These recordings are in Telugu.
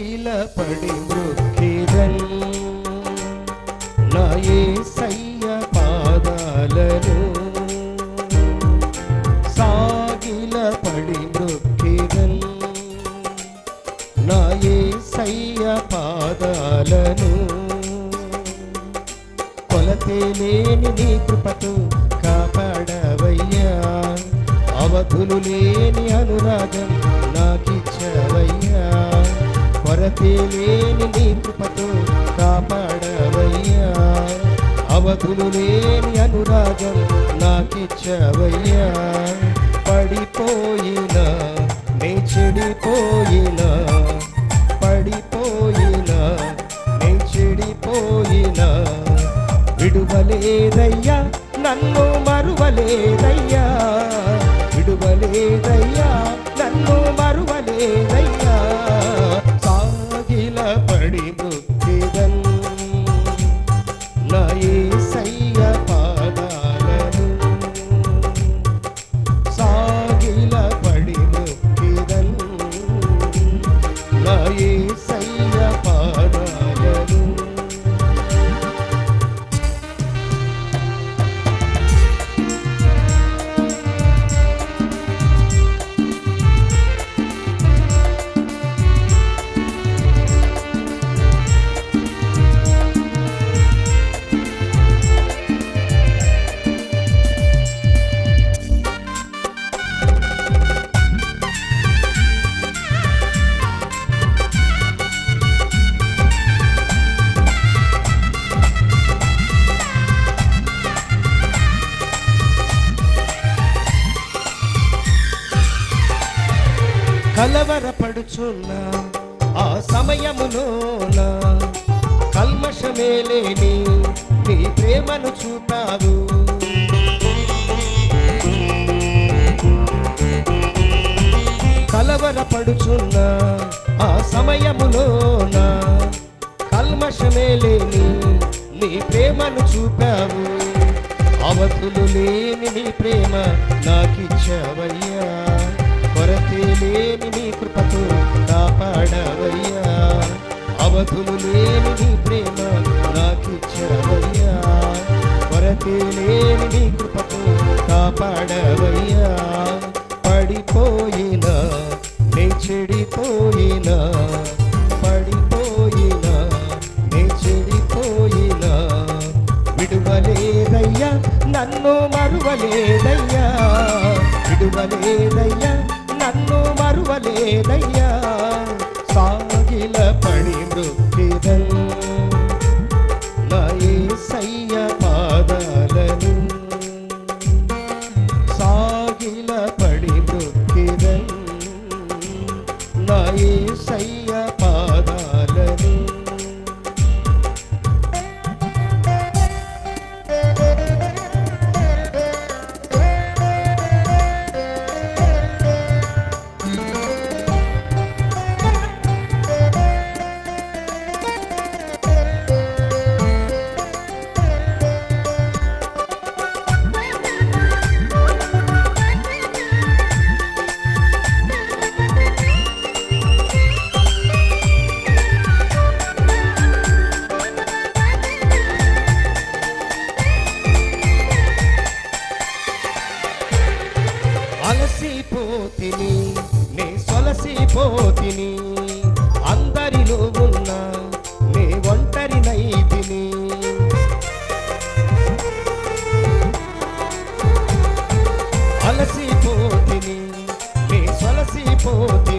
సాగిల మృక్కిదన్ నా యేసయ్య పాదాలను సాగిల మృక్కిదన్ నా యేసయ్య పాదాలను లేని నీ కృపతో కాపాడవయ్యా. అవధులు లేని అనురాగం నాకిచ్చవయ్యా. కొరతే లేని నీ కృపతో కాపాడవయ్యా. అవధులు లేని అనురాగం నాకిచ్చవయ్యా. పడిపోయినా నే చెడిపోయినా పడిపోయినా నే చెడిపోయినా విడువలేదయ్యా నన్ను మరువలేదయ్యా. విడువలేదయ్యా నన్ను మరువలేదయ్యా. నా కలవరపడుచున్న ఆ సమయములోన కల్మషమే లేని నీ ప్రేమను చూపావు. కలవరపడుచున్న ఆ సమయములోన కల్మషమే లేని నీ ప్రేమను చూపావు. అవతులు లేని నీ ప్రేమ నాకిచ్చావయ్యా. కొరతే లేని అవధులు లేని నీ ప్రేమ నాకిచ్చావయ్యా కొరతే లేని నీ కృపతో కాపాడవయ్యా. పడిపోయినా నే చెడిపోయినా పడిపోయినా నే చెడిపోయినా విడువలేదయ్యా నన్ను మరువలేదయ్యా. విడువలేదయ్యా నన్ను మరువలేదయ్యా. పడి మృక్కిదన్ నా యేసయ్య పాదాలను సాగిల పడి మృక్కిదన్ నా యేసయ్య నే అందరిలో ఉన్న నే ఒంటరి నైతిని. అలసిపోతిని నే సొలసిపోతిని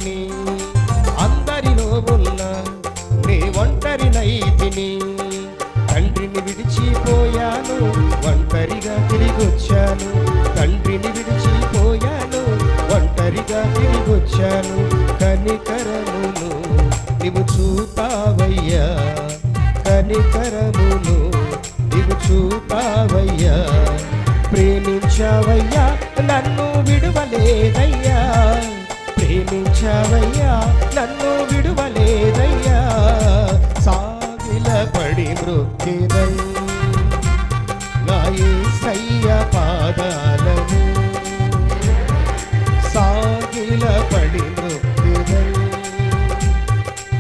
వచ్చాను కనికరములు నీవు చూపావయ్యా. కనికరములు నీవు చూపావయ్యా. ప్రేమించావయ్యా నన్ను విడువలేదయ్యా. ప్రేమించావయ్యా పడి మృక్కిదన్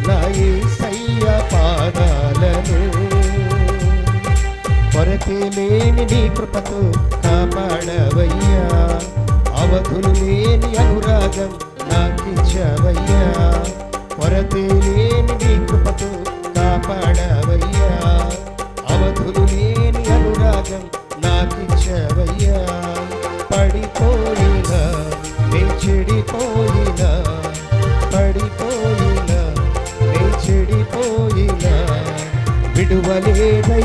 నా యేసయ్య పాదాలను కొరతే లేని నీ కృపతో కాపాడవయ్యా. అవధులు లేని అనురాగం నాకిచ్చవయ్యా. కొరతే లేని నీ కృపతో కాపాడవయ్యా. అవధులు లేని అనురాగం నాకిచ్చవయ్యా. పడిపోయినా చెడిపో విడువలేదయ్యా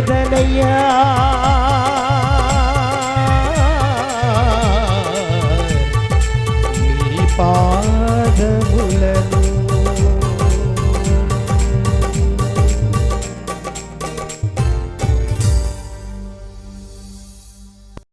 வேதனையா?